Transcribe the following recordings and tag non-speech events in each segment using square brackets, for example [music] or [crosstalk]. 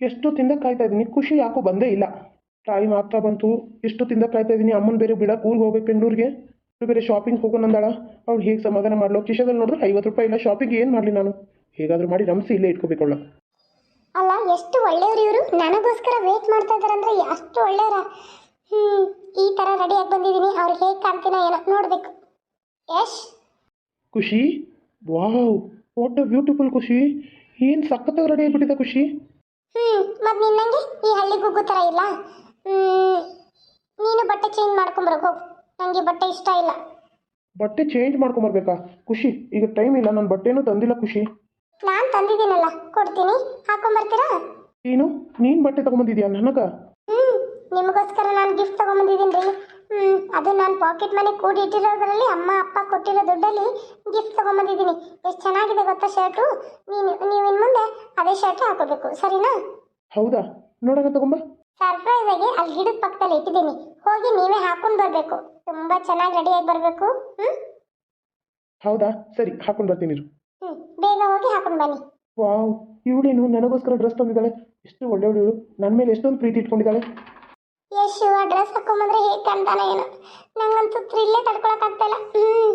ಎಷ್ಟು ತಿಂದ ಕಾಯ್ತಾ ಇದ್ದೀನಿ. ಖುಷಿ ಯಾಕೋ ಬಂದೇ ಇಲ್ಲ. ತಾಯಿ ಮಾತ್ರ ಬಂತು. ಎಷ್ಟು ತಿಂದ ಕಾಯ್ತಾ ಇದ್ದೀನಿ. ಅಮ್ಮನ ಬೇರೆ ಬಿಡಕ್ಕೆ ಊರಿಗೆ ಹೋಗ್ಬೇಕು ಬೆಂಗಳೂರಿಗೆ. ಬೇರೆ ಶಾಪಿಂಗ್ ಹೋಗೋಣ ಅಂದಾಳ. ಅವ್ಳು ಹೇಗೆ ಸಮಾಧಾನ ಮಾಡ್ಲೋ? ಕಿಶದಲ್ಲಿ ನೋಡಿದ್ರೆ ಐವತ್ತು ರೂಪಾಯಿ ಇಲ್ಲ. ಶಾಪಿಂಗ್ ಏನು ಮಾಡಲಿ ನಾನು? ಹೇಗಾದರೂ ಮಾಡಿ ರಮಿಸಿ ಇಲ್ಲೇ ಇಟ್ಕೋಬೇಕಲ್ಲ ಅಲ್ಲ ಎಷ್ಟು ಒಳ್ಳೆಯವರು ಇವರು? ನನಗೋಸ್ಕರ ವೇಟ್ ಮಾಡ್ತಾ ಇದಾರೆ ಅಂದ್ರೆ ಅಷ್ಟು ಒಳ್ಳೆಯವರ. ಹ್ಞೂ ಈ ಥರ ರೆಡಿಯಾಗಿ ಬಂದಿದ್ದೀನಿ. ಅವ್ರು ಹೇಗೆ ಕಾಣ್ತೀನ ಏನೋ ನೋಡಬೇಕು. ಯಶ್? ಖುಷಿ? ವಾವ್ ವಾಟ್ ಅ ಬ್ಯೂಟಿಫುಲ್ ಖುಷಿ. ಏನು ಸಖತ್ತಾಗಿ ರೆಡಿ ಆಗಿಬಿಟ್ಟಿದೆ ಖುಷಿ. ಹ್ಮ್ ಮತ್ ನಿನ್ನಂಗೆ ಈ ಹಳ್ಳಿ ಗುಗ್ಗು ತರ ಇಲ್ಲ. ನೀನು ಬಟ್ಟೆ ಚೇಂಜ್ ಮಾಡ್ಕೊಂಬರೋಕೆ ಹೋಗು. ನನಗೆ ಬಟ್ಟೆ ಇಷ್ಟ ಇಲ್ಲ. ಬಟ್ಟೆ ಚೇಂಜ್ ಮಾಡ್ಕೊಂಬರ್ಬೇಕಾ? ಖುಷಿ ಈಗ ಟೈಮ್ ಇಲ್ಲ ನನ್ನ ಬಟ್ಟೆನೂ ತಂದಿಲ್ಲ ಖುಷಿ. ನಾನು ತಂದಿದ್ದೀನಲ್ಲ ಕೊಡ್ತೀನಿ. ಹಾಕೊಂಬರ್ತೀರಾ? ಏನು? ನೀನು ಬಟ್ಟೆ ತೊಗೊಂಬಂದಿದ್ಯಾ ನನಗೆ? ಹ್ಞೂ ನಿಮಗೋಸ್ಕರ ನಾನು ಗಿಫ್ಟ್ ತಗೊಂಬಂದಿದ್ದೀನಿ ರೀ. ಹ್ಮ್ ಅದು ನಾನು ಪಾಕೆಟ್ ಮನಿ ಕೂಡಿ ಇಟ್ಟಿರೋದ್ರಲ್ಲಿ ಅಮ್ಮ ಅಪ್ಪ ಕೊಟ್ಟಿರೋ ದುಡ್ಡಲ್ಲಿ ಗಿಫ್ಟ್ ತಗೊಂಬಂದಿದ್ದೀನಿ. ಎಷ್ಟು ಚೆನ್ನಾಗಿದೆ ಗೊತ್ತಾ ಶರ್ಟು ನೀನು ನೀವು ಇನ್ನು ಮುಂದೆ ಅದೇ ಶರ್ಟ್ ಹಾಕೋಬೇಕು ಸರಿನಾ? ಹೌದಾ? ನೋಡೋಣ ತಗೊಂಬ. ಸರ್ಪ್ರೈಸ್ ಆಗಿ ಅಲ್ಲಿ ಗಿಡದ ಪಕ್ಕದಲ್ಲಿ ಇಟ್ಟಿದ್ದೀನಿ. ಹೋಗಿ ನೀವೇ ಹಾಕೊಂಡು ಬರಬೇಕು. ತುಂಬಾ ಚೆನ್ನಾಗಿ ರೆಡಿಯಾಗಿ ಬರಬೇಕು ಹ್ಞೂ ಹೌದಾ? ಸರಿ ಹಾಕೊಂಡು ಬರ್ತೀನಿ ಇರು. ಹ್ಮ್ ಬೇಗ ಹೋಗಿ ಹಾಕೊಂಡು ಬನ್ನಿ. ವಾವ್ ಇವಳೇನು ನನಗೋಸ್ಕರ ಡ್ರೆಸ್ ತಂದಿದ್ದಾಳೆ. ಎಷ್ಟು ಒಳ್ಳೆ ಒಳ್ಳೆ ನನ್ನ ಮೇಲೆ ಎಷ್ಟೊಂದು ಪ್ರೀತಿ ಇಟ್ಕೊಂಡಿದ್ದಾಳೆ. ಯಶು ಆ ಡ್ರೆಸ್ ಹಾಕೊಂಬಂದ್ರೆ ಹೇಗೆ ಕಾಣ್ತಾನೆ ಏನು. ನಂಗಂತೂ ಥ್ರಿಲ್ಲೇ ತಡ್ಕೊಳಕ್ಕಾಗ್ತಾ ಇಲ್ಲ. ಹ್ಮ್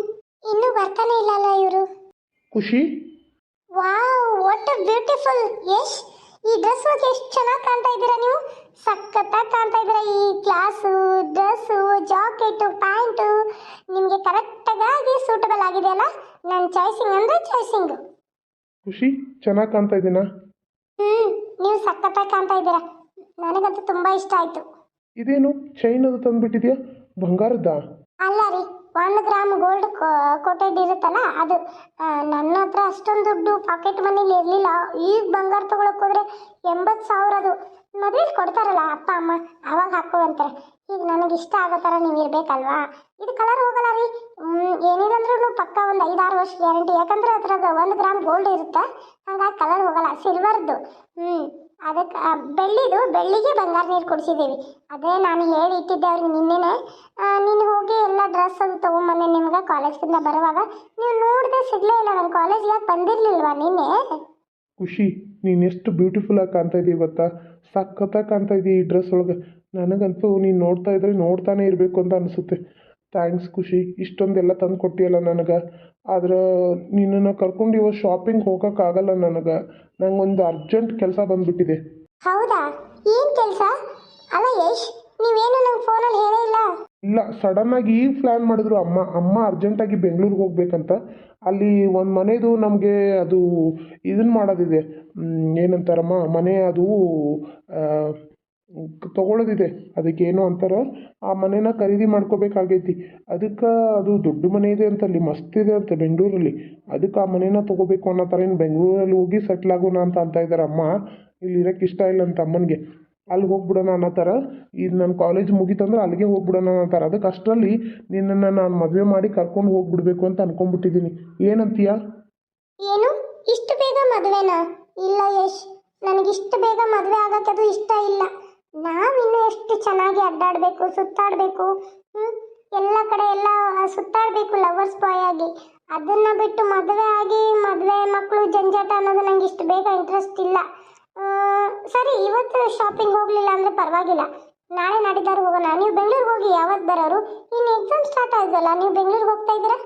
ಇನ್ನೂ ಬರ್ತಾನೆ ಇಲ್ಲ ಅಲ್ಲ ಇವರು. ಖುಷಿ? Wow what a beautiful Yash ಈ ಡ್ರೆಸ್ ಬಗ್ಗೆ ಎಷ್ಟು ಚೆನ್ನಾಗಿ ಕಾಣ್ತಾ ಇದ್ದೀರಾ ನೀವು? ಸಖತ್ತಾಗಿ ಕಾಣ್ತಾ ಇದ್ದೀರಾ ಈ ಕ್ಲಾಸು ಡ್ರೆಸ್ಸು ಜಾಕೆಟು ಪ್ಯಾಂಟು ನಿಮಗೆ ಕರೆಕ್ಟಾಗಿ ಸೂಟಬಲ್ ಆಗಿದೆ ಅಲ್ಲ? ನನ್ನ ಚಾಯ್ಸಿಂಗ್ ಅಂದರೆ ಚಾಯ್ಸಿಂಗು ಖುಷಿ? ಚೆನ್ನಾಗಿ ಕಾಣ್ತಾ ಇದ್ದೀನಾ? ಹ್ಞೂ ನೀವು ಸಖತ್ತಾಗಿ ಕಾಣ್ತಾ ಇದ್ದೀರಾ. ನನಗಂತೂ ತುಂಬ ಇಷ್ಟ ಆಯಿತು. ಇದೇನು ಚೈನ್ ಅದು ತಂದ್ಬಿಟ್ಟಿದ್ಯಾ? ಬಂಗಾರದ್ದಾ? ಅಲ್ಲ ರೀ, ಒಂದು ಗ್ರಾಮ್ ಗೋಲ್ಡ್ ಕೋಟೆಡ್ ಇರುತ್ತಲ್ಲ, ಅದು ನನ್ನ ಹತ್ರ ಅಷ್ಟೊಂದು ದುಡ್ಡು ಪಾಕೆಟ್ ಮನೇಲಿ ಇರಲಿಲ್ಲ. ಈಗ ಬಂಗಾರ ತಗೊಳಕ್ ಹೋದ್ರೆ ಎಂಬತ್ತು ಸಾವಿರ ಅದು. ಮದುವೆಲಿ ಕೊಡ್ತಾರಲ್ಲ ಅಪ್ಪ, ಅಮ್ಮ, ಅವಾಗ ಹಾಕೊಳ್ಳುವಂತಾರೆ ಈಗ ನನಗೆ ಇಷ್ಟ ಆಗೋ ಥರ ನೀವು ಇರಬೇಕಲ್ವಾ? ಇದು ಕಲರ್ ಹೋಗಲ್ಲ ರೀ. ಏನಿಲ್ಲಂದ್ರೂ ಪಕ್ಕ ಒಂದು ಐದಾರು ವರ್ಷ ಗ್ಯಾರಂಟಿ ಯಾಕಂದ್ರೆ ಅದ್ರಾಗ ಒಂದು ಗ್ರಾಮ್ ಗೋಲ್ಡ್ ಇರುತ್ತೆ. ಹಂಗಾಗಿ ಕಲರ್ ಹೋಗಲ್ಲ ಸಿಲ್ವರ್ದು ಹ್ಞೂ ಅದಕ್ಕೆ ಬೆಳ್ಳಿದು ಬೆಳ್ಳಿಗೆ ಬಂಗಾರ ನೀರು ಕುಡಿಸಿದ್ದೀವಿ ಅದೇ ನಾನು ಹೇಳಿ ಇಟ್ಟಿದ್ದೆ ಅವ್ರಿಗೆ ನಿನ್ನೆನೆ ಆ, ನೀನು ಹೋಗಿ ಎಲ್ಲ ಡ್ರೆಸ್ ಅದು ತೊಗೊಂಬಂದೆ ನಿಮ್ಗೆ ಕಾಲೇಜ್ಗಿಂದ ಬರುವಾಗ. ನೀವು ನೋಡದೆ ಸಿಗಲೇ ಇಲ್ಲ ನನ್ನ ಕಾಲೇಜ್ಗೆ ಯಾಕೆ ಬಂದಿರಲಿಲ್ವಾ ನಿನ್ನೆ? ಖುಷಿ ನೀನು ಎಷ್ಟು ಬ್ಯೂಟಿಫುಲ್ ಆಗಿ ಕಾಣ್ತಾ ಇದ್ದೀವಿ ಗೊತ್ತಾ? ಸಖತ್ತಾಗಿ ಕಾಣ್ತಾ ಇದ್ದೀವಿ ಈ ಡ್ರೆಸ್ ಒಳಗೆ. ನನಗಂತೂ ನೀನು ನೋಡ್ತಾ ಇದ್ರೆ ನೋಡ್ತಾನೆ ಇರಬೇಕು ಅಂತ ಅನಿಸುತ್ತೆ. ಥ್ಯಾಂಕ್ಸ್ ಖುಷಿ ಇಷ್ಟೊಂದೆಲ್ಲ ತಂದು ಕೊಟ್ಟಿಯಲ್ಲ ನನಗೆ. ಆದ್ರೆ ನಿನ್ನನ್ನು ಕರ್ಕೊಂಡು ಇವತ್ತು ಶಾಪಿಂಗ್ ಹೋಗೋಕ್ಕಾಗಲ್ಲ ನನಗೆ. ನಂಗೊಂದು ಅರ್ಜೆಂಟ್ ಕೆಲಸ ಬಂದ್ಬಿಟ್ಟಿದೆ. ಹೌದಾ? ಏನ್ ಕೆಲಸ? ಅಲ್ಲ ಯಶ್ ನೀವೇನು ನಂಗೆ ಫೋನಲ್ಲಿ ಹೇಳೇ ಇಲ್ಲ? ಇಲ್ಲ ಆಗಿ ಈಗ ಪ್ಲ್ಯಾನ್ ಮಾಡಿದ್ರು ಅಮ್ಮ. ಅಮ್ಮ ಅರ್ಜೆಂಟಾಗಿ ಬೆಂಗಳೂರಿಗೆ ಹೋಗ್ಬೇಕಂತ. ಅಲ್ಲಿ ಒಂದು ಮನೆದು ನಮಗೆ ಅದು ಇದನ್ನು ಮಾಡೋದಿದೆ. ಏನಂತಾರಮ್ಮ? ಮನೆ ಅದು ತಗೊಳ್ಳೋದಿದೆ. ಅದಕ್ಕೆ ಏನೋ ಅಂತಾರೆ ಆ ಮನೇನ ಖರೀದಿ ಮಾಡ್ಕೋಬೇಕಾಗೈತಿ. ಅದಕ್ಕೆ ಅದು ದೊಡ್ಡ ಮನೆ ಇದೆ ಅಂತ ಅಲ್ಲಿ ಮಸ್ತ್ ಇದೆ ಅಂತ ಬೆಂಗಳೂರಲ್ಲಿ. ಅದಕ್ಕೆ ಆ ಮನೇನ ತೊಗೋಬೇಕು ಅನ್ನೋ ಥರ ಏನು ಬೆಂಗಳೂರಲ್ಲಿ ಹೋಗಿ ಸೆಟ್ಲ್ ಆಗೋಣ ಅಂತ ಅಂತ ಇದ್ದಾರೆ ಅಮ್ಮ. ಇಲ್ಲಿ ಇರೋಕ್ಕೆ ಇಷ್ಟ ಇಲ್ಲ ಅಂತ ಅಮ್ಮನಿಗೆ. ಅಲ್ಲಿ ಹೋಗ್ಬಿಡೋಣ ಅನ್ನೋ ಥರ, ಇದು ನನ್ನ ಕಾಲೇಜ್ ಮುಗೀತಂದ್ರೆ ಅಲ್ಲಿಗೆ ಹೋಗ್ಬಿಡೋಣ ಅನ್ನೋ ಅದಕ್ಕೆ ಅಷ್ಟರಲ್ಲಿ ನಿನ್ನನ್ನು ನಾನು ಮದುವೆ ಮಾಡಿ ಕರ್ಕೊಂಡು ಹೋಗ್ಬಿಡ್ಬೇಕು ಅಂತ ಅನ್ಕೊಂಡ್ಬಿಟ್ಟಿದ್ದೀನಿ. ಏನಂತೀಯ? ಏನು? ಇಷ್ಟು ಬೇಗ ಮದುವೆನಾ? ಇಲ್ಲ ಯಶ್, ನನಗಿಷ್ಟು ಬೇಗ ಮದುವೆ ಆಗೋಕ್ಕೆ ಅದು ಇಷ್ಟ ಇಲ್ಲ. ನಾವಿನ್ನೂ ಎಷ್ಟು ಚೆನ್ನಾಗಿ ಅಡ್ಡಾಡಬೇಕು, ಸುತ್ತಾಡಬೇಕು ಎಲ್ಲ ಕಡೆ ಎಲ್ಲ ಸುತ್ತಾಡಬೇಕು ಲವರ್ಸ್ ಬಾಯ್ ಆಗಿ. ಅದನ್ನು ಬಿಟ್ಟು ಮದುವೆ ಆಗಿ, ಮದುವೆ ಮಕ್ಕಳು ಜಂಜಾಟ ಅನ್ನೋದು ನಂಗೆ ಇಷ್ಟು ಬೇಗ ಇಂಟ್ರೆಸ್ಟ್ ಇಲ್ಲ. ಸರಿ, ಇವತ್ತು ಶಾಪಿಂಗ್ ಹೋಗಲಿಲ್ಲ ಅಂದರೆ ಪರವಾಗಿಲ್ಲ. ನಾಳೆ ನಾಡಿದ್ದಾರು ಹೋಗೋಣ. ನೀವು ಬೆಂಗಳೂರಿಗೆ ಹೋಗಿ ಯಾವತ್ತು ಬರೋರು? ಇನ್ನು ಎಕ್ಸಾಮ್ ಸ್ಟಾರ್ಟ್ ಆಯ್ತಲ್ಲ, ನೀವು ಬೆಂಗಳೂರಿಗೆ ಹೋಗ್ತಾ ಇದ್ದೀರಾ?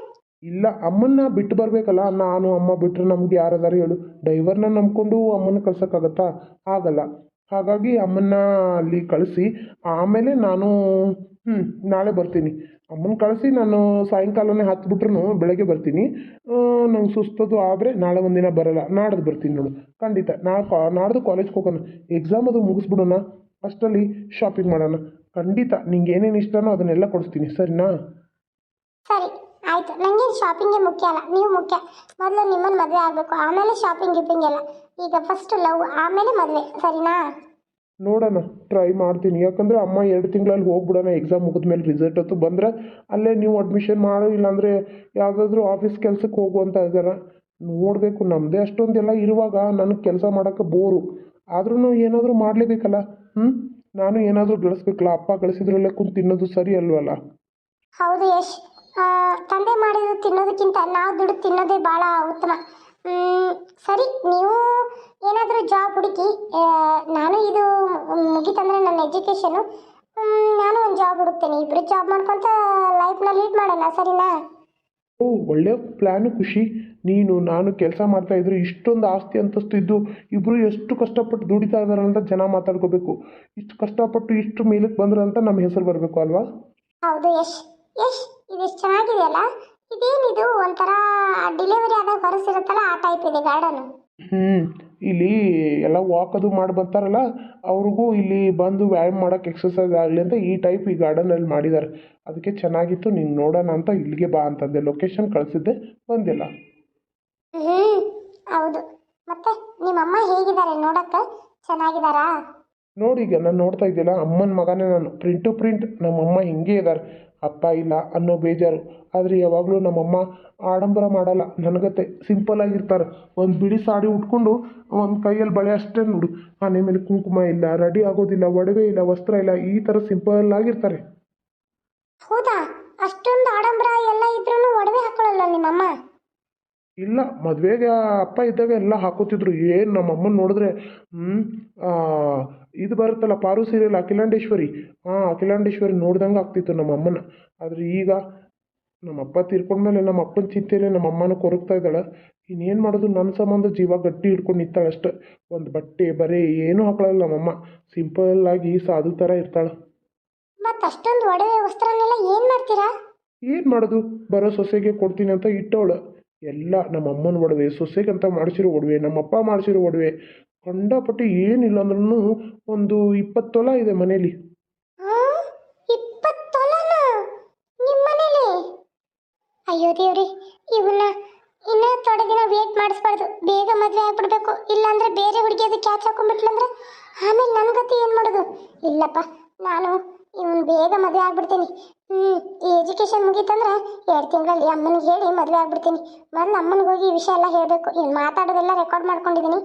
ಇಲ್ಲ, ಅಮ್ಮನ್ನ ಬಿಟ್ಟು ಬರಬೇಕಲ್ಲ, ನಾನು, ಅಮ್ಮ ಬಿಟ್ಟರೆ ನಮ್ಗೆ ಯಾರದಾರು ಹೇಳು. ಡ್ರೈವರ್ನ ನಂಬ್ಕೊಂಡು ಅಮ್ಮನ ಕಳ್ಸೋಕ್ಕಾಗತ್ತಾ? ಆಗಲ್ಲ. ಹಾಗಾಗಿ ಅಮ್ಮನ್ನ ಅಲ್ಲಿ ಕಳಿಸಿ, ಆಮೇಲೆ ನಾನು ಹ್ಞೂ ನಾಳೆ ಬರ್ತೀನಿ. ಅಮ್ಮನ ಕಳಿಸಿ ನಾನು ಸಾಯಂಕಾಲನೇ ಹತ್ಬಿಟ್ರು ಬೆಳಗ್ಗೆ ಬರ್ತೀನಿ. ನಂಗೆ ಸುಸ್ತದು ಆದರೆ ನಾಳೆ ಒಂದಿನ ಬರಲ್ಲ. ನಾಡ್ದು ಬರ್ತೀನಿ ನೋಡು. ಖಂಡಿತ. ನಾಳೆ ಕಾ, ನಾಡ್ದು ಕಾಲೇಜ್ಗೆ ಹೋಗೋಣ. ಎಕ್ಸಾಮ್ ಅದು ಮುಗಿಸ್ಬಿಡೋಣ. ಅಷ್ಟರಲ್ಲಿ ಶಾಪಿಂಗ್ ಮಾಡೋಣ. ಖಂಡಿತ. ನಿಂಗೆ ಏನೇನು ಇಷ್ಟನೋ ಅದನ್ನೆಲ್ಲ ಕೊಡಿಸ್ತೀನಿ. ಸರಿನಾ? ಸರಿ. ಆಯ್ತು. ನನಗೆ ಶಾಪಿಂಗೇ ಮುಖ್ಯ ಅಲ್ಲ. ನೀವು ಮುಖ್ಯ. ಮೊದಲು ನಿಮ್ಮನ್ನು ಮದುವೆ ಆಗಬೇಕು. ಆಮೇಲೆ ಶಾಪಿಂಗ್ ಗಿಪಿಂಗ್ ಎಲ್ಲ. ಈಗ ಫಸ್ಟ್ ಲವ್ ಆಮೇಲೆ ಮದುವೆ. ಸರಿನಾ? ನೋಡೋಣ ಟ್ರೈ ಮಾಡ್ತೀನಿ. ಯಾಕಂದರೆ ಅಮ್ಮ ಎರಡು ತಿಂಗಳಲ್ಲಿ ಹೋಗ್ಬಿಡೋಣ ಎಕ್ಸಾಮ್ ಮುಗಿದ್ಮೇಲೆ ರಿಸಲ್ಟ್ ಹೊತ್ತು ಬಂದರೆ ಅಲ್ಲೇ ನೀವು ಅಡ್ಮಿಷನ್ ಮಾಡು, ಇಲ್ಲಾಂದರೆ ಯಾವುದಾದ್ರೂ ಆಫೀಸ್ ಕೆಲಸಕ್ಕೆ ಹೋಗು ಅಂತ ನೋಡಬೇಕು ನಮ್ಮದೇ ಅಷ್ಟೊಂದೆಲ್ಲ ಇರುವಾಗ ನನಗೆ ಕೆಲಸ ಮಾಡೋಕ್ಕೆ ಬೋರು ಆದ್ರೂ ಏನಾದರೂ ಮಾಡಲೇಬೇಕಲ್ಲ? ಹ್ಞೂ ನಾನು ಏನಾದರೂ ಗಳಿಸ್ಬೇಕಲ್ಲ? ಅಪ್ಪ ಗಳಿಸಿದ್ರಲ್ಲೇ ಕುಂತು ತಿನ್ನೋದು ಸರಿ ಅಲ್ವಲ್ಲ? ಹೌದು ಯಶ್. ತಂದೆ ಮಾಡಿದ್ದು ತಿನ್ನೋದಕ್ಕಿಂತ ನಾವು ದುಡ್ಡು ತಿನ್ನೋದೇ ಭಾಳ ಉತ್ತಮ. ಸರಿ, ನೀವು ಏನಾದರೂ ಜಾಬ್ ಹುಡುಕಿ ನಾನು ಇದು ಮುಗಿತಂದರೆ ನನ್ನ ಎಜುಕೇಷನು ನಾನು ಒಂದು ಜಾಬ್ ಹುಡುಕ್ತೇನೆ. ಇಬ್ಬರು ಜಾಬ್ ಮಾಡ್ಕೊತ ಲೈಫ್ನ ಲೀಡ್ ಮಾಡೋಣ ಸರಿನಾ? ಓ ಒಳ್ಳೆ ಪ್ಲ್ಯಾನು ಖುಷಿ. ನೀನು ನಾನು ಕೆಲಸ ಮಾಡ್ತಾ ಇದ್ರು ಇಷ್ಟೊಂದು ಆಸ್ತಿ ಅಂತಸ್ತು ಇದ್ದು ಇಬ್ಬರು ಎಷ್ಟು ಕಷ್ಟಪಟ್ಟು ದುಡಿತಾ ಇದ್ದಾರೆ ಅಂತ ಜನ ಮಾತಾಡ್ಕೋಬೇಕು. ಇಷ್ಟು ಕಷ್ಟಪಟ್ಟು ಇಷ್ಟು ಮೇಲಕ್ಕೆ ಬಂದ್ರು ಅಂತ ನಮ್ಮ ಹೆಸರು ಬರಬೇಕು ಅಲ್ವಾ? ಹೌದು ಯಶ್ ಯಶ್ ಇದು ಎಷ್ಟು ಚೆನ್ನಾಗಿದೆಯಲ್ಲ ಇದೇನಿದು ಒಂಥರ ಡೆಲಿವರಿ ಆದಾಗ ಹೊರಸಿರುತ್ತಲ್ಲ ಆ ಟೈಪ್ ಇದೆ ಗಾರ್ಡನು ಹ್ಞೂ ಇಲ್ಲಿ ಎಲ್ಲ ವಾಕ್ ಅದು ಮಾಡಿ ಬರ್ತಾರಲ್ಲ ಅವ್ರಿಗೂ ಇಲ್ಲಿ ಬಂದು ವ್ಯಾಯಾಮ ಮಾಡೋಕ್ಕೆ ಎಕ್ಸಸೈಸ್ ಆಗಲಿ ಅಂತ ಈ ಟೈಪ್ ಈ ಗಾರ್ಡನಲ್ಲಿ ಮಾಡಿದ್ದಾರೆ ಅದಕ್ಕೆ ಚೆನ್ನಾಗಿತ್ತು ನೀನು ನೋಡೋಣ ಅಂತ ಇಲ್ಲಿಗೆ ಬಾ ಅಂತಂದೆ. ಲೊಕೇಶನ್ ಕಳಿಸಿದ್ದೆ ಬಂದಿಲ್ಲ. ಹ್ಞೂ ಹೌದು. ಮತ್ತೆ ನಿಮ್ಮಮ್ಮ ಹೇಗಿದ್ದಾರೆ ನೋಡಕ್ಕೆ? ಚೆನ್ನಾಗಿದ್ದಾರಾ? ನೋಡಿ ಈಗ ನಾನು ನೋಡ್ತಾ ಇದ್ದಿಲ್ಲ ಅಮ್ಮನ ಮಗನೇ ನಾನು. ಪ್ರಿಂಟ್ ಟು ಪ್ರಿಂಟ್ ನಮ್ಮಮ್ಮ ಹಿಂಗೆ ಇದ್ದಾರೆ. ಅಪ್ಪ, ಇಲ್ಲ ಅನ್ನೋ ಬೇಜಾರು. ಆದರೆ ಯಾವಾಗಲೂ ನಮ್ಮಮ್ಮ ಆಡಂಬರ ಮಾಡಲ್ಲ. ನನಗತ್ತೆ ಸಿಂಪಲ್ ಆಗಿರ್ತಾರೆ. ಒಂದು ಬಿಡಿ ಸಾಡಿ ಉಟ್ಕೊಂಡು ಒಂದು ಕೈಯಲ್ಲಿ ಬಳೆ ಅಷ್ಟೇ ನೋಡು. ಆನೆ ಮೇಲೆ ಕುಂಕುಮ ಇಲ್ಲ, ರೆಡಿ ಆಗೋದಿಲ್ಲ, ಒಡವೆ ಇಲ್ಲ, ವಸ್ತ್ರ ಇಲ್ಲ, ಈ ಥರ ಸಿಂಪಲ್ ಆಗಿರ್ತಾರೆ. ಹೌದಾ? ಅಷ್ಟೊಂದು ಆಡಂಬರ ಎಲ್ಲ ಇದ್ರೂ ಒಡವೆ ಹಾಕೊಳ್ಳಲ್ಲ ನಿಮ್ಮಮ್ಮ? ಇಲ್ಲ ಮದುವೆಗೆ ಅಪ್ಪ ಇದ್ದಾಗ ಎಲ್ಲ ಹಾಕೋತಿದ್ರು ಏನು ನಮ್ಮ ಅಮ್ಮನ ನೋಡಿದ್ರೆ ಹ್ಞೂ ಇದು ಬರುತ್ತಲ್ಲ ಪಾರು ಸೀರಿಯಲ್ ಅಖಿಲಾಂಡೇಶ್ವರಿ. ಹಾಂ ಅಖಿಲಾಂಡೇಶ್ವರಿ ನೋಡ್ದಂಗೆ ಆಗ್ತಿತ್ತು ನಮ್ಮ ಅಮ್ಮನ. ಆದರೆ ಈಗ ನಮ್ಮ ಅಪ್ಪ ತೀರ್ಕೊಂಡ್ಮೇಲೆ ನಮ್ಮ ಅಪ್ಪನ ಚಿಂತೆಯಲ್ಲಿ ನಮ್ಮ ಅಮ್ಮನ ಕೊರಗ್ತಾ ಇದ್ದಾಳೆ. ಇನ್ನೇನು ಮಾಡೋದು ನನ್ನ ಸಂಬಂಧ ಜೀವ ಗಟ್ಟಿ ಹಿಡ್ಕೊಂಡು ನಿಂತಾಳೆ ಅಷ್ಟೆ. ಒಂದು ಬಟ್ಟೆ ಬರೀ ಏನೂ ಹಾಕೊಳ್ಳಲ್ಲ ನಮ್ಮಮ್ಮ ಸಿಂಪಲ್ ಆಗಿ ಸಾಧು ಥರ ಇರ್ತಾಳೆ. ಮತ್ತೆ ಅಷ್ಟೊಂದು ಒಡವೆ ವಸ್ತ್ರನೆಲ್ಲ ಏನು ಮಾಡ್ತೀರಾ? ಏನು ಮಾಡೋದು ಬರೋ ಸೊಸೆಗೆ ಕೊಡ್ತೀನಿ ಅಂತ ಇಟ್ಟವಳು. ಎಲ್ಲ ನಮ್ಮ ಅಮ್ಮನ ಒಡವೆ ಸೊಸೆಗೆ ಅಂತ ಮಾಡಿಸಿರೋ ಒಡವೆ, ನಮ್ಮ ಅಪ್ಪ ಮಾಡಿಸಿರೋ ಒಡವೆ, ಕಂಡಪಟ್ಟು ಏನಿಲ್ಲ ಅಂದ್ರೂ ಒಂದು ಇಪ್ಪತ್ತು ತೊಲ ಇದೆ ಮನೇಲಿ. ಅಯ್ಯೋ ದೇವ್ರಿ, ಇವನ್ನ ಇನ್ನ ಥೋಡೆ ದಿನ ವೇಟ್ ಮಾಡಿಸ್ಬಾರ್ದು. ಬೇಗ ಮದುವೆ ಆಗ್ಬಿಡ್ಬೇಕು. ಇಲ್ಲಾಂದ್ರೆ ಬೇರೆ ಹುಡುಗಿ ಅದು ಕ್ಯಾಚ್ ಹಾಕೊಂಡ್ಬಿಟ್ಲಂದ್ರೆ ಆಮೇಲೆ ನನ್ನ ಏನು ಮಾಡೋದು? ಇಲ್ಲಪ್ಪ, ನಾನು ಇವನ್ ಬೇಗ ಮದುವೆ ಆಗ್ಬಿಡ್ತೀನಿ. ಹ್ಞೂ ಈ ಎಜುಕೇಷನ್ ಮುಗೀತಂದ್ರೆ ಎರಡು ತಿಂಗಳಲ್ಲಿ ಅಮ್ಮನಿಗೆ ಹೇಳಿ ಮದುವೆ ಆಗ್ಬಿಡ್ತೀನಿ. ಮೊದಲು ಅಮ್ಮನಿಗೆ ಹೋಗಿ ಈ ವಿಷಯ ಎಲ್ಲ ಹೇಳಬೇಕು. ಇನ್ನು ಮಾತಾಡೋದೆಲ್ಲ ರೆಕಾರ್ಡ್ ಮಾಡ್ಕೊಂಡಿದ್ದೀನಿ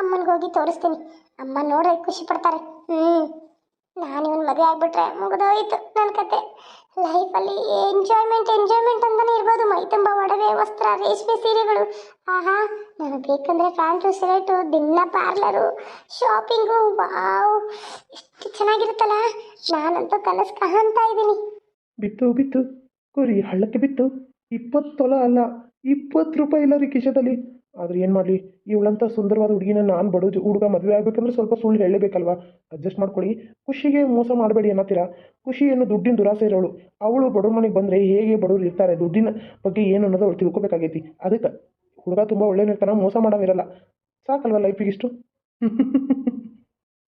ಅಮ್ಮನಿಗೆ ಹೋಗಿ ತೋರಿಸ್ತೀನಿ. ಅಮ್ಮ ನೋಡ್ರೆ ಖುಷಿ ಪಡ್ತಾರೆ. ಹ್ಞೂ ನಾನು ಇವನ್ ಮದುವೆ ಆಗ್ಬಿಟ್ರೆ ಮುಗಿದೋಯ್ತು ನನ್ನ ಕತೆ. ಲೈಫಲ್ಲಿ ಎಂಜಾಯ್ಮೆಂಟ್ ಎಂಜಾಯ್ಮೆಂಟ್ ಅಂತಲೇ ಇರ್ಬೋದು. ಮೈ ತುಂಬ ಒಡವೆ, ವಸ್ತ್ರ, ರೇಷ್ಮೆ ಸೀರೆಗಳು. ಆಹಾ, ನನಗೆ ಬೇಕಂದರೆ ಪ್ಯಾಂಟು ಶರ್ಟು ದಿನ ಪಾರ್ಲರು ಶಾಪಿಂಗು ವಾವ್ ಎಷ್ಟು ಚೆನ್ನಾಗಿರುತ್ತಲ್ಲ. ನಾನಂತೂ ಕನಸು ಕಾಣ್ತಾ ಇದ್ದೀನಿ. ಬಿತ್ತು ಬಿತ್ತು. ಕುರಿ ಹಳ್ಳಕ್ಕೆ ಬಿತ್ತು. ಇಪ್ಪತ್ತು ತೊಲ ಅಲ್ಲ, ಇಪ್ಪತ್ತು ರೂಪಾಯಿ ಇಲ್ಲ ರೀ ಕಿಶದಲ್ಲಿ. ಆದ್ರೆ ಏನು ಮಾಡಲಿ? ಇವಳಂಥ ಸುಂದರವಾದ ಹುಡುಗಿನ ನಾನು ಬಡ ಹುಡುಗ ಮದುವೆ ಆಗಬೇಕಂದ್ರೆ ಸ್ವಲ್ಪ ಸುಳ್ಳು ಹೇಳಬೇಕಲ್ವಾ ಅಡ್ಜಸ್ಟ್ ಮಾಡ್ಕೊಳ್ಳಿ. ಖುಷಿಗೆ ಮೋಸ ಮಾಡಬೇಡಿ ಅನ್ನತ್ತೀರ? ಖುಷಿ ಏನು ದುಡ್ಡಿನ ದುರಾಸೆ ಇರೋಳು. ಅವಳು ಬಡವ್ರ ಮನೆಗೆ ಬಂದರೆ ಹೇಗೆ ಬಡವ್ರು ಇರ್ತಾರೆ? ದುಡ್ಡಿನ ಬಗ್ಗೆ ಏನು ಅನ್ನೋದು ಅವಳು ತಿಳ್ಕೊಬೇಕಾಗೈತಿ. ಅದಕ್ಕೆ ಹುಡುಗ ತುಂಬ ಒಳ್ಳೆಯನಿರ್ತಾನ ಮೋಸ ಮಾಡೋವಿರಲ್ಲ ಸಾಕಲ್ವ ಲೈಫಿಗೆ ಇಷ್ಟು [laughs]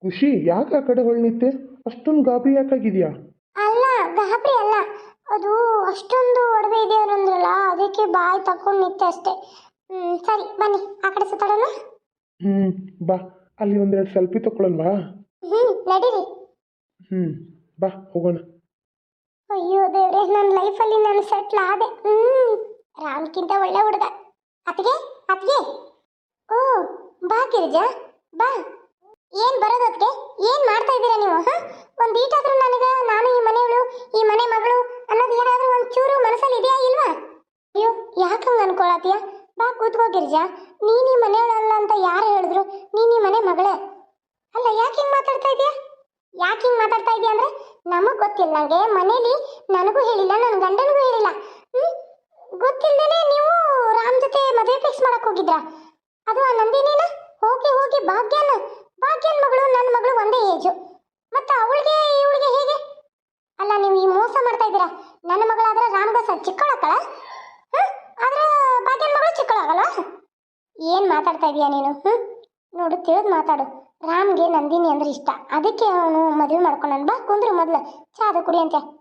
ಖುಷಿ, ಯಾಕೆ ಆ ಕಡೆ ಹೊಳ್ನಿತ್ತೆ ನಿಂತೆ? ಅಷ್ಟೊಂದು ಗಾಬರಿ ಯಾಕಾಗಿದೆಯಾ? ಅಲ್ಲ, ಗಾಬರಿ ಅಲ್ಲ. ಅದು ಅಷ್ಟೊಂದು ಒಡವೆ ಇದೆ ಅದಕ್ಕೆ ಬಾಯಿ ತಕೊಂಡು ನಿಂತೆ ಅಷ್ಟೇ. ಹ್ಞೂ ಸರಿ ಬನ್ನಿ ಆ ಕಡೆ ಸುತ್ತಾಡೋಣ. ಹ್ಞೂ ಬಾ ಅಲ್ಲಿ ಒಂದೆರಡು ಸೆಲ್ಫಿ ತಗೊಳ್ಳೋಣವಾ ಹ್ಮ್ ನಡೀರಿ. ಹ್ಞೂ ಬಾ ಹೋಗೋಣ. ಅಯ್ಯೋ ದೇವ್ರೆ ನನ್ನ ಲೈಫಲ್ಲಿ ನಾನು ಸೆಟ್ಲ್ ಆದೆ. ಹ್ಮ್ ರಾಮ್ಕಿಂತ ಒಳ್ಳೆ ಹುಡುಗ. ಅತ್ತಿಗೆ ಅತ್ತಿಗೆ. ಓ ಬಾ ಗಿರಿಜಾ ಬಾ. ಏನ್ ಬರೋದು ಅತ್ತಿಗೆ? ಏನ್ ಮಾಡ್ತಾ ಇದ್ದೀರಾ ನೀವು ಹ? ಒಂದ್ ಈಟಾದ್ರೂ ನನಗ ನಾನು ಈ ಮನೆಯವಳು ಈ ಮನೆ ಮಗಳು ಅನ್ನೋದು ಏನಾದ್ರೂ ಒಂದ್ ಚೂರು ಮನಸ್ಸಲ್ಲಿ ಇದೆಯಾ ಇಲ್ವಾ? ಅಯ್ಯೋ ಯಾಕಂಗ ಅನ್ಕೊಳತೀಯ ಬಾ, ಕೂತ್ಕೋ ಗಿರಿಜಾ. ನೀನ್ ಈ ಮನೆಯವಳಲ್ಲ ಅಂತ ಯಾರು ಹೇಳಿದ್ರು? ನೀನ್ ಈ ಮನೆ ಮಗಳೇ. ಅಲ್ಲ, ಯಾಕೆ ಹಿಂಗೆ ಮಾತಾಡ್ತಾ ಇದೀಯಾ? ಯಾಕೆ ಹಿಂಗ್ ಮಾತಾಡ್ತಾ ಇದೀಯ ಅಂದ್ರೆ, ನಮಗೆ ಗೊತ್ತಿಲ್ಲ. ನಂಗೆ ಮನೇಲಿ ನನಗೂ ಹೇಳಿಲ್ಲ ನನ್ನ ಗಂಡನಿಗೂ ಹೇಳಿಲ್ಲ. ಹ್ಮ್? ಗೊತ್ತಿಲ್ದೇನೆ ನೀವು ರಾಮ್ ಜೊತೆ ಮದುವೆ ಫಿಕ್ಸ್ ಮಾಡಕ್ ಹೋಗಿದ್ರಾ? ಅದು ಆ ನಂದಿನಿನ? ಹೋಗಿ ಹೋಗಿ ಭಾಗ್ಯನ. ಭಾಗ್ಯನ ಮಗಳು ನನ್ನ ಮಗಳು ಒಂದೇ ಏಜು ಮತ್ತೆ ಅವಳಿಗೆ, ಇವಳಿಗೆ ಹೇಗೆ? ಅಲ್ಲ, ನೀವು ಈ ಮೋಸ ಮಾಡ್ತಾ ಇದ್ದೀರಾ? ನನ್ನ ಮಗಳಾದ್ರೆ ರಾಮದಾಸ ಚಿಕ್ಕಳಕ್ಕಳ ಆದ್ರೆ ಭಾಗ್ಯನ ಏನು ಮಾತಾಡ್ತಾ ಇದೀಯಾ ನೀನು? ಹ್ಮ್? ನೋಡು, ತಿಳಿದು ಮಾತಾಡು. ರಾಮ್ಗೆ ನಂದಿನಿ ಅಂದ್ರೆ ಇಷ್ಟ. ಅದಕ್ಕೆ ಅವನು ಮದುವೆ ಮಾಡ್ಕೊಂಡನ್. ಬಾ, ಕುಂದ್ರು ಮೊದ್ಲು. ಚಾದು ಕುಡಿ ಅಂತೆ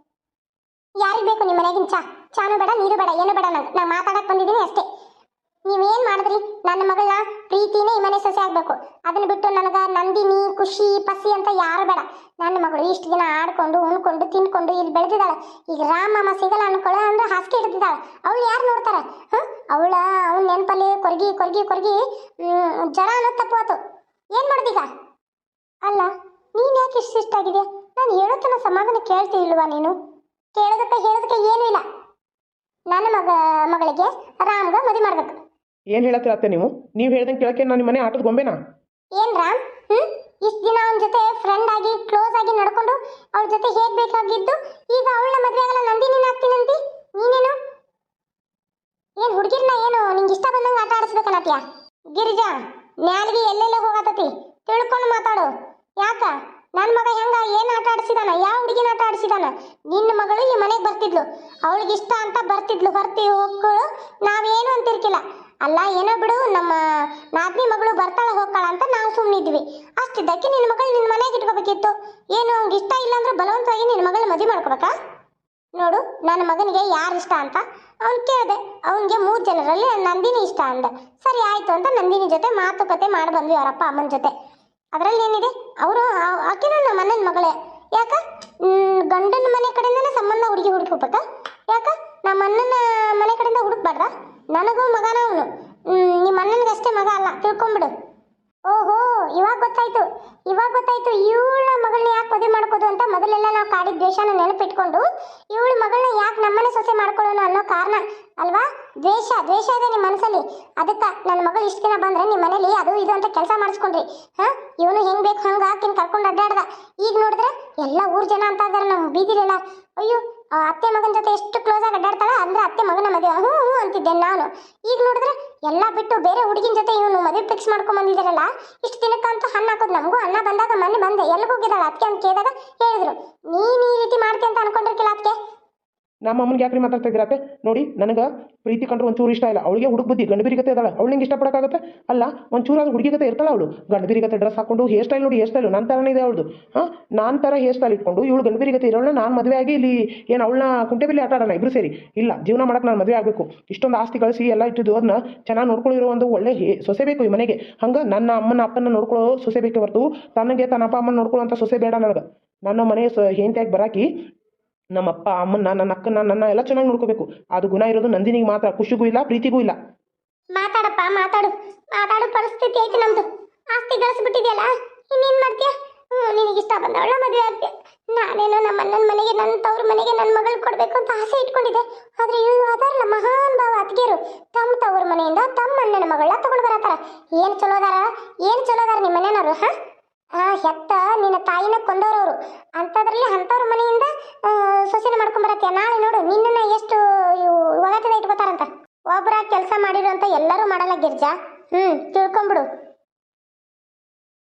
ಯಾರಿಗೆ ಬೇಕು ನಿಮ್ಮ ಮನೆಗಿನ ಚಾ? ಚಾನು ಬೇಡ, ನೀರು ಬೇಡ, ಏನು ಬೇಡ ನಂಗೆ. ನಾನು ಮಾತಾಡೋಕೆ ಬಂದಿದ್ದೀನಿ ಅಷ್ಟೇ. ನೀವೇನು ಮಾಡಿದ್ರಿ? ನನ್ನ ಮಗಳನ್ನ ಪ್ರೀತಿನೇ ಈ ಮನೆ ಸೊಸೆ ಆಗಬೇಕು. ಅದನ್ನ ಬಿಟ್ಟು ನನಗೆ ನಂದಿನಿ, ಖುಷಿ, ಪಸಿ ಅಂತ ಯಾರು ಬೇಡ. ನನ್ನ ಮಗಳು ಇಷ್ಟು ದಿನ ಆಡ್ಕೊಂಡು ಉಣ್ಕೊಂಡು ತಿನ್ಕೊಂಡು ಇಲ್ಲಿ ಬೆಳೆದಿದ್ದಾಳೆ. ಈಗ ರಾಮ ಮಾಮ ಸಿಗಲ್ಲ ಅನ್ಕೊಳ್ಳೋ ಅಂದ್ರೆ ಹಾಸಿಗೆ ಹಿಡಿದಿದ್ದಾಳೆ. ಅವಳು ಯಾರು ನೋಡ್ತಾರೆ? ಹ್ಞೂ ಅವಳ ಅವ್ನ ನೆನಪಲ್ಲಿ ಕೊರಗಿ ಕೊರಗಿ ಕೊರಗಿ ಜಡ ಅನ್ನೋದು ತಪ್ಪುವಾತು ಏನು ಮಾಡ್ದೀಗ? ಅಲ್ಲ ನೀನು ಯಾಕೆ ಇಷ್ಟು ಆಗಿದೆ ನಾನು ಹೇಳೋತನ ಸಮಾಧಾನ ಕೇಳ್ತಿಲ್ವಾ ನೀನು? ಕೇಳೋದಕ್ಕೆ ಹೇಳೋದಕ್ಕೆ ಏನೂ ಇಲ್ಲ. ನನ್ನ ಮಗ ಮಗಳಿಗೆ ರಾಮ್ಗ ಮದುವೆ ಮಾಡ್ಬೇಕು. ಏನು ಹೇಳತ್ತೀರ ಅತ್ತೆ ನೀವು? ನೀವು ಹೇಳ್ದಂಗೆ ಕೇಳಕ್ಕೆ ನಾನು ಮನೆ ಆಟದ ಗೊಂಬೆನಾ? ಏನ್ ರಾಮ್? ಹ್ಮ್? ಇಷ್ಟು ದಿನ ಅವನ ಜೊತೆ ಫ್ರೆಂಡ್ ಆಗಿ ಕ್ಲೋಸ್ ಆಗಿ ನಡ್ಕೊಂಡು ಜೊತೆ ಹೇಗೆ ಬೇಕಾಗಿದ್ದು, ಈಗ ಅವಳನ್ನ ಮದುವೆ ಆಗಲ್ಲ, ನಂದಿನಿನ ಆಗ್ತೀನಂತಿ ನೀನೇನು? ಏನು ಹುಡುಗಿರ್ನ ಏನು, ನಿಂಗೆ ಇಷ್ಟ ಬಂದಂಗೆ ಆಟ ಆಡಿಸ್ಬೇಕನ್ನತ್ಯ ಗಿರಿಜಾ, ನ್ಯಾಲ್ಗಿ ಎಲ್ಲೆಲ್ಲೋ ಹೋಗತತಿ ತಿಳ್ಕೊಂಡು ಮಾತಾಡು. ಯಾಕ? ನನ್ನ ಮಗ ಹೆಂಗ, ಏನು ಆಟ ಆಡಿಸಿದಾನ, ಯಾವ ಹುಡುಗಿನ ಆಟ ಆಡಿಸಿದಾನ? ನಿನ್ನ ಮಗಳು ಈ ಮನೆಗೆ ಬರ್ತಿದ್ಲು. ಅವಳಿಗೆ ಇಷ್ಟ ಅಂತ ಬರ್ತಿದ್ಲು. ಬರ್ತಿ ಹೋಗ್ಕೊಳ್ಳು ನಾವೇನು ಅಂತಿರ್ಕಿಲ್ಲ. ಅಲ್ಲ, ಏನೋ ಬಿಡು, ನಮ್ಮ ನಾದ್ನಿ ಮಗಳು ಬರ್ತಾಳೆ, ಹೋಗ್ತಾಳ ಅಂತ ನಾವು ಸುಮ್ಮನಿದ್ವಿ ಅಷ್ಟಿದ್ದಕ್ಕೆ ನಿನ್ನ ಮಗಳು ನಿನ್ನ ಮನೆಗೆ ಇಟ್ಕೋಬೇಕಿತ್ತು. ಏನು, ಅವ್ನಿಗೆ ಇಷ್ಟ ಇಲ್ಲ ಅಂದ್ರೆ ಬಲವಂತವಾಗಿ ನಿನ್ನ ಮಗಳ ಮದುವೆ ಮಾಡ್ಕೋಬೇಕಾ? ನೋಡು, ನನ್ನ ಮಗನಿಗೆ ಯಾರು ಇಷ್ಟ ಅಂತ ಅವ್ನು ಕೇಳಿದೆ. ಅವನಿಗೆ ಮೂರು ಜನರಲ್ಲಿ ನಂದಿನಿ ಇಷ್ಟ ಅಂದೆ. ಸರಿ, ಆಯಿತು ಅಂತ ನಂದಿನಿ ಜೊತೆ ಮಾತುಕತೆ ಮಾಡಿ ಬಂದ್ವಿ ಅವರಪ್ಪ ಅಮ್ಮನ ಜೊತೆ. ಅದರಲ್ಲಿ ಏನಿದೆ? ಅವರು ಆಕೆನೂ ನಮ್ಮ ಅಣ್ಣನ ಮಗಳೇ. ಯಾಕ? ಗಂಡನ ಮನೆ ಕಡೆಯಿಂದನೇ ಸಂಬಂಧ ಹುಡುಗಿ ಹುಡುಕ್ಬೇಕಾ. ಯಾಕ? ನಮ್ಮ ಅಣ್ಣನ ನನಗೂ ಮಗನ ಅವನು. ನಿಮ್ಮ ಅಣ್ಣನಿಗಷ್ಟೇ ಮಗ ಅಲ್ಲ. ತಿಳ್ಕೊಂಬಿಡು. ಓಹೋ, ಇವಾಗ ಗೊತ್ತಾಯ್ತು. ಇವಾಗ ಗೊತ್ತಾಯ್ತು ಇವಳ ಮಗಳನ್ನ ಯಾಕೆ ಮದುವೆ ಮಾಡ್ಕೋದು ಅಂತ ಮೊದಲೆಲ್ಲ ನಾವು ಕಾಡಿದ ದ್ವೇಷನ ನೆನಪಿಟ್ಕೊಂಡು ಇವಳ ಮಗಳನ್ನ ಯಾಕೆ ನಮ್ಮನೆ ಸೊಸೆ ಮಾಡ್ಕೊಳ್ಳೋಣ ಅನ್ನೋ ಕಾರಣ ಅಲ್ವಾ? ದ್ವೇಷ ದ್ವೇಷ ಇದೆ ನಿಮ್ಮ ಮನಸ್ಸಲ್ಲಿ. ಅದಕ್ಕೆ ನನ್ನ ಮಗಳು ಇಷ್ಟು ದಿನ ಬಂದ್ರೆ ನಿಮ್ಮ ಮನೇಲಿ ಅದು ಇದು ಅಂತ ಕೆಲಸ ಮಾಡಿಸ್ಕೊಂಡ್ರಿ. ಹಾ? ಇವನು ಹೆಂಗ್ ಬೇಕು ಹಂಗ ಹಾಕಿನ ಕರ್ಕೊಂಡು ಅಡ್ಡಾಡ್ದ. ಈಗ ನೋಡಿದ್ರೆ ಎಲ್ಲ ಊರ್ ಜನ ಅಂತ ಇದಾರೆ ನಮ್ಮ ಬೀದಿಲೆಲ್ಲ. ಅಯ್ಯೋ ಅತ್ತೆ ಮಗನ ಜೊತೆ ಎಷ್ಟು ಕ್ಲೋಸ್ ಆಗಿ ಅಡ್ಡಾಡ್ತಾಳ ಅಂದ್ರೆ ಅತ್ತೆ ಮಗನ ಮದುವೆ. ಹ್ಞೂ ಹ್ಞೂ ಅಂತಿದ್ದೆ ನಾನು. ಈಗ ನೋಡಿದ್ರೆ ಎಲ್ಲ ಬಿಟ್ಟು ಬೇರೆ ಹುಡುಗಿನ ಜೊತೆ ಇವನು ಮದುವೆ ಫಿಕ್ಸ್ ಮಾಡ್ಕೊಂಡ್ ಬಂದಿದ್ದಾರಲ್ಲ, ಇಷ್ಟು ದಿನಕ್ಕಂತೂ ಹಣ್ಣು ಹಾಕೋದು ನಮಗೂ ಅನ್ನ ಬಂದಾಗ ಮನೆ ಬಂದೆ. ಎಲ್ಲಿಗೆ ಹೋಗಿದ್ದಾಳೆ? ಅದಕ್ಕೆ ಅಂತ ಕೇಳಿದಾಗ ಹೇಳಿದ್ರು ನೀನು ಈ ರೀತಿ ಮಾಡ್ತೀಯ ಅಂತ ಅನ್ಕೊಂಡಿರ್ಕಿಲ್ಲ ಅದಕ್ಕೆ ನಮ್ಮ ಅಮ್ಮನಿಗೆ ಯಾಕ್ರಿ ಮಾತಾಡ್ತಾ ಇದ್ದೀರತ್ತೆ ನೋಡಿ, ನನಗೆ ಪ್ರೀತಿ ಕಂಡ್ರೆ ಒಂಚೂರು ಇಷ್ಟ ಇಲ್ಲ. ಅವಳಿಗೆ ಹುಡುಗ ಬುದ್ಧಿ, ಗಂಡು ಬಿರಿಗತೆ ಇದ್ದಾಳೆ ಅವಳು ನಿಂಗೆ ಇಷ್ಟಪಡೋಕ್ಕಾಗತ್ತೆ? ಅಲ್ಲ, ಒಂಚೂರು ಅದು ಹುಡುಗಿ ಗತೆ ಇರ್ತಾಳೆ ಅವಳು. ಗಂಡಬೀರಿಗತ್ತೆ ಬಿರಿಗತೆ ಡ್ರೆಸ್ ಹಾಕೊಂಡು ಹೇರ್ ಸ್ಟೈಲ್ ನೋಡಿ ಹೇರ್ ಸ್ಟೈಲು ನನ್ನ ಥರನೇ ಇದೆ ಅವಳದು ಹಾಂ, ನಾನು ಥರ ಹೇರ್ ಸ್ಟೈಲ್ ಇಟ್ಕೊಂಡು ಇವಳು ಗಂಡು ಬಿರಿಗತೆ ಇರೋಳನ್ನ ನಾನು ಮದುವೆ ಆಗಿ ಇಲ್ಲಿ ಏನು ಅವಳನ್ನ ಕುಂಟೆಬಿಲ್ಲಿ ಆಟ ಇಬ್ರು ಸೇರಿ. ಇಲ್ಲ, ಜೀವನ ಮಾಡಕ್ಕೆ ನಾನು ಮದುವೆ ಆಗಬೇಕು. ಇಷ್ಟೊಂದು ಆಸ್ತಿ ಗಳಿಸಿ ಎಲ್ಲ ಇಟ್ಟಿದ್ದು ಅದನ್ನ ಚೆನ್ನಾಗಿ ನೋಡ್ಕೊಳ್ಳಿರೋ ಒಂದು ಒಳ್ಳೆ ಹೇ, ಸೊಸೆ ಬೇಕು ಈ ಮನೆಗೆ. ಹಂಗೆ ನನ್ನ ಅಮ್ಮನ ಅಪ್ಪನ ನೋಡ್ಕೊಳ್ಳೋ ಸೊಸೆ ಬೇಕೇ ಹೊರತು ತನಗೆ ತನ್ನ ಅಪ್ಪ ಅಮ್ಮನ ನೋಡ್ಕೊಳ್ಳೋಂಥ ಸೊಸೆ ಬೇಡ ನನಗೆ. ನನ್ನ ಮನೆ ಸ, ಹೆಂಡತಿಯಾಗಿ ಬರಾಕಿ ನಮ್ಮ ಅಪ್ಪ ಅಮ್ಮನ್ನ, ನನ್ನ ಅಕ್ಕನ ನನ್ನ ಎಲ್ಲ ಚೆನ್ನಾಗಿ ನೋಡ್ಕೋಬೇಕು. ಅದು ಗುಣ ಇರೋದು ನಂದಿನಿಗೆ ಮಾತ್ರ. ಖುಷಿಗೂ ಇಲ್ಲ, ಪ್ರೀತಿಗೂ ಇಲ್ಲ. ಮಾತಾಡಪ್ಪ, ಮಾತಾಡು. ಮಾತಾಡೋ ಪರಿಸ್ಥಿತಿ ಐತಿ ನಮ್ದು. ಆಸ್ತಿ ಗಳಿಸ್ಬಿಟ್ಟಿದ್ಯಲ್ಲ, ಇನ್ನೇನ್ ಮಾಡ್ತೀಯ? ನಿನಗೆ ಇಷ್ಟ ಬಂದವಳ ಮದುವೆ ಆಗ್ತೀಯ? ನಾನೇನೋ ನಮ್ಮ ಅಣ್ಣನ ಮನೆಗೆ ನನ್ನ ತವ್ರ ಮನೆಗೆ ನನ್ನ ಮಗಳು ಕೊಡಬೇಕು ಅಂತ ಆಸೆ ಇಟ್ಕೊಂಡಿದ್ದೆ. ಆದ್ರೆ ಇವ್ರು ಅದಾರಲ್ಲ ಮಹಾನ್ ಭಾವ ಅತ್ತಿಗೆರು ತಮ್ಮ ತವ್ರ ಮನೆಯಿಂದ ತಮ್ಮ ಅಣ್ಣನ ಮಗಳನ್ನ ತಗೊಂಡು ಬರತ್ತಾರ. ಏನು ಚಲೋದಾರ ಏನು ಚಲೋ ಅದಾರ ನಿಮ್ಮ ಮನೆಯವರು ಹಾ? ಆ ಹೆತ್ತ ನಿನ್ನ ತಾಯಿನ ಕೊಂದವ್ರವ್ರು ಅಂಥದ್ರಲ್ಲಿ ಅಂಥವ್ರ ಮನೆಯಿಂದ ಸೊಸೆನ ಮಾಡ್ಕೊಂಬರತ್ತೀಯ ನಾಳೆ ನೋಡು, ನಿನ್ನನ್ನ ಎಷ್ಟು ಒಳತದ ಇಟ್ಕೋತಾರಂತ. ಒಬ್ಬರ ಕೆಲಸ ಮಾಡಿರೋ ಅಂತ ಎಲ್ಲರೂ ಮಾಡಲ್ಲ ಗಿರ್ಜಾ. ಹ್ಮ್, ತಿಳ್ಕೊಂಬಿಡು.